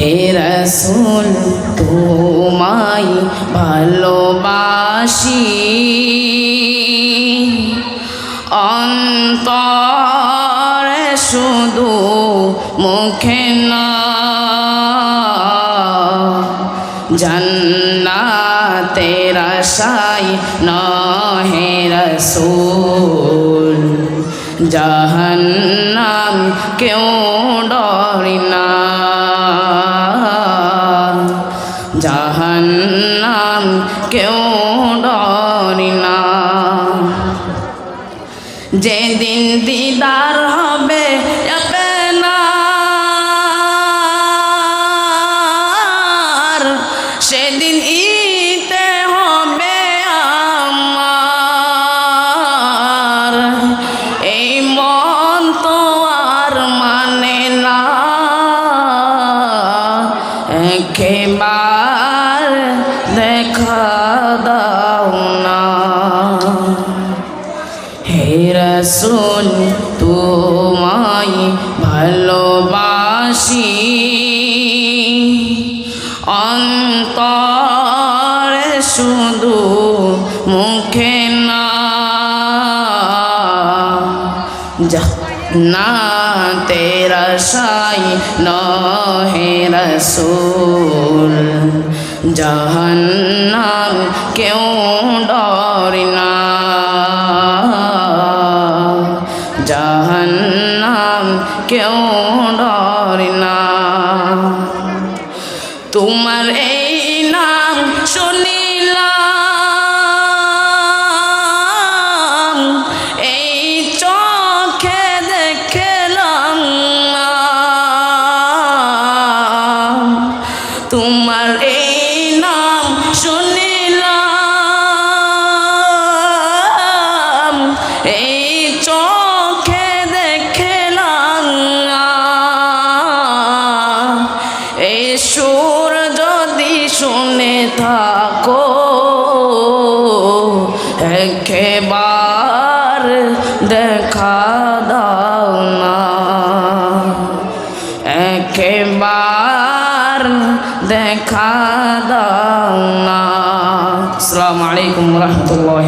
হে রসুল, তোমায় ভালোবাসি। অন্তরে শুধু মুখে না, জন্নাতের আশাই নহে রসুল। জাহান্নাম কেউ ডরি না। জাহান্নাম কেউ ডরি না। যেদিন দিদার হবে সেদিন ইতে দেখা দাও না হে রসুল, তোমায় ভালোবাসি। অন্তরে শুধু মুখে না। না তেরা সাই নহে রসুল। জাহান্নাম কেউ ডরি না। জাহান্নাম কেউ ডরি না। তোমার এই নাম শুনিলাম। সুর যদি শুনে থাকো, একেবার দেখা দাও না। একেবার দেখা দাও না। আসসালামু আলাইকুম রহমতুল্লাহ